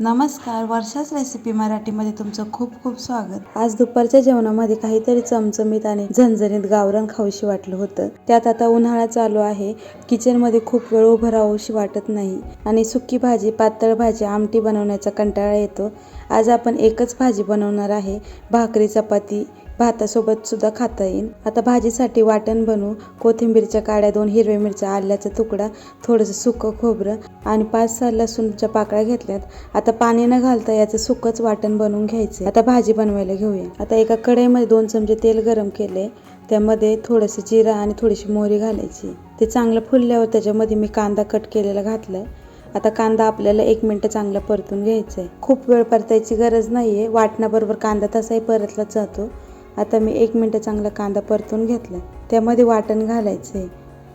नमस्कार वर्षाच रेसिपी मराठीमध्ये तुमचं खूप खूप स्वागत. आज दुपारच्या जेवणामध्ये काहीतरी चमचमीत आणि झणझणीत गावरान खाऊशी वाटलं होतं. त्यात आता उन्हाळा चालू आहे. किचनमध्ये खूप वेळ उभं राहूशी वाटत नाही. आणि सुकी भाजी पातळ भाजी आमटी बनवण्याचा कंटाळा येतो. आज आपण एकच भाजी बनवणार आहे. भाकरी चपाती भातासोबत सुद्धा खाता येईल. आता भाजीसाठी वाटण बनवू. कोथिंबीरच्या काड्या दोन हिरव्या मिरच्या आल्याचा तुकडा थोडंसं सुकं खोबरं आणि पाच सहा लसूणच्या पाकळ्या घेतल्यात. आता आता पाणी न घालता याचं सुकंच वाटण बनवून घ्यायचं आता भाजी बनवायला घेऊया. आता एका कढईमध्ये दोन चमचे तेल गरम केले. त्यामध्ये थोडंसं जिरा आणि थोडीशी मोहरी घालायची. ते चांगलं फुलल्यावर त्याच्यामध्ये मी कांदा कट केलेला घातलाय. आता कांदा आपल्याला एक मिनटं चांगला परतून घ्यायचा आहे खूप वेळ परतायची गरज नाही आहे वाटणाबरोबर कांदा तसाही परतलाच जातो. आता मी एक मिनटं चांगला कांदा परतून घेतला त्यामध्ये वाटण घालायचं आहे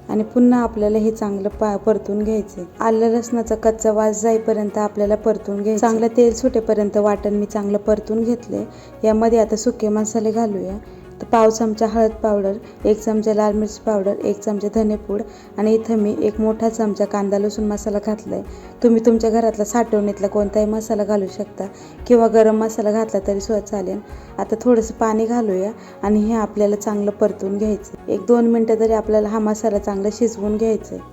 आणि पुन्हा आपल्याला हे चांगलं पा परतून घ्यायचं आलं लसणाचा कच्चा वास जाईपर्यंत आपल्याला परतून घ्यायचं चांगलं तेल सुटेपर्यंत वाटण मी चांगलं परतून घेतले यामध्ये आता सुके मसाले घालूया. पाव चमचा हळद पावडर एक चमचा लाल मिरची पावडर एक चमचा धनेपूड आणि इथं मी एक मोठा चमचा कांदा लसूण मसाला घातला आहे तुम्ही तुमच्या घरातला साठवणीतला कोणताही मसाला घालू शकता किंवा गरम मसाला घातला तरी सुद्धा चालेल. आता थोडंसं पाणी घालूया आणि हे आपल्याला चांगलं परतून घ्यायचं एक दोन मिनटं तरी आपल्याला हा मसाला चांगला शिजवून घ्यायचा आहे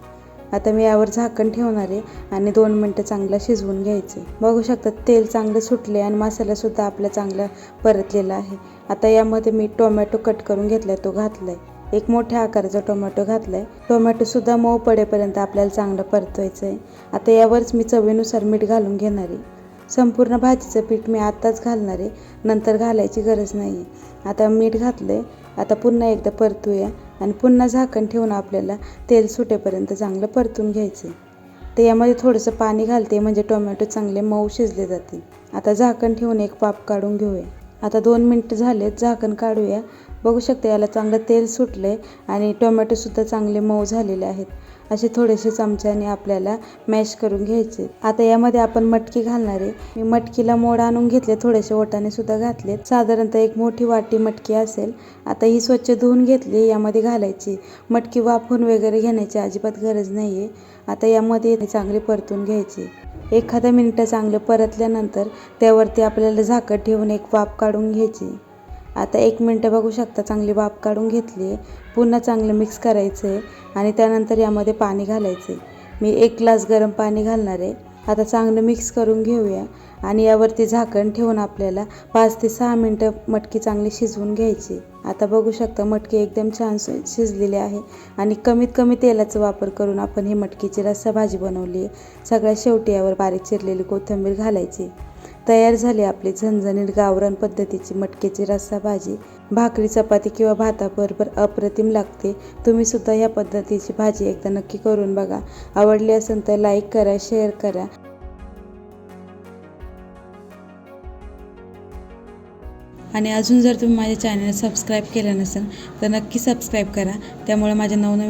आता मी यावर झाकण ठेवणार आहे आणि दोन मिनटं चांगलं शिजवून घ्यायचे बघू शकता तेल चांगलं सुटले आणि मसालासुद्धा आपला चांगला परतलेला आहे. आता यामध्ये मी टोमॅटो कट करून घेतलाय तो घातलाय. एक मोठ्या आकाराचा टोमॅटो घातलाय. टोमॅटोसुद्धा मऊ पडेपर्यंत आपल्याला चांगलं परतवायचं आहे आता यावरच मी चवीनुसार मीठ घालून घेणार आहे. संपूर्ण भाजीचं पीठ मी आत्ताच घालणार आहे. नंतर घालायची गरज नाही आहे आता मीठ घातलं आहे आता पुन्हा एकदा परतूया आणि पुन्हा झाकण ठेवून आपल्याला तेल सुटेपर्यंत चांगलं परतून घ्यायचं आहे तर यामध्ये थोडंसं पाणी घालते म्हणजे टोमॅटो चांगले मऊ शिजले जातील. आता झाकण ठेवून एक पाप काढून घेऊया. आता दोन मिनटं झालेत झाकण काढूया. बघू शकता याला चांगलं तेल सुटले आणि टोमॅटोसुद्धा चांगले मऊ झालेले आहेत. असे थोडेसे चमच्याने आपल्याला मॅश करून घ्यायचे. आता यामध्ये आपण मटकी घालणार आहे. मी मटकीला मोड आणून घेतले थोडेसे ओटाने सुद्धा घातलेत. साधारणतः एक मोठी वाटी मटकी असेल. आता ही स्वच्छ धुवून घेतली यामध्ये घालायची. मटकी वाफून वगैरे घेण्याची अजिबात गरज नाही आहे आता यामध्ये चांगली परतून घ्यायची. एखादं मिनटं चांगलं परतल्यानंतर त्यावरती आपल्याला झाकण ठेवून एक वाफ काढून घ्यायची. आता एक मिनटं बघू शकता चांगली वाफ काढून घेतली आहे. पुन्हा चांगलं मिक्स करायचं आहे आणि त्यानंतर यामध्ये पाणी घालायचं आहे मी एक ग्लास गरम पाणी घालणार आहे. आता चांगलं मिक्स करून घेऊया आणि यावरती झाकण ठेवून आपल्याला पाच ते सहा मिनटं मटकी चांगली शिजवून घ्यायची. आता बघू शकता मटकी एकदम छान शिजलेली आहे. आणि कमीत कमी तेलाचा वापर करून आपण ही मटकीची रस्सा भाजी बनवली आहे. सगळ्या शेवटी यावर बारीक चिरलेली कोथिंबीर घालायची. तयार झाली आपली झणझणीत गावरान पद्धतीची मटकीची रस्सा भाजी. भाकरी चपाती किंवा भाताबरोबर अप्रतिम लागते. तुम्ही सुद्धा या पद्धतीची भाजी एकदा नक्की करून बघा. आवडली असेल तर लाईक करा शेअर करा. आणि अजून जर तुम्ही माझ्या चॅनल सबस्क्राईब केलं नसेल तर नक्की सबस्क्राईब करा. त्यामुळे माझ्या नवनवीन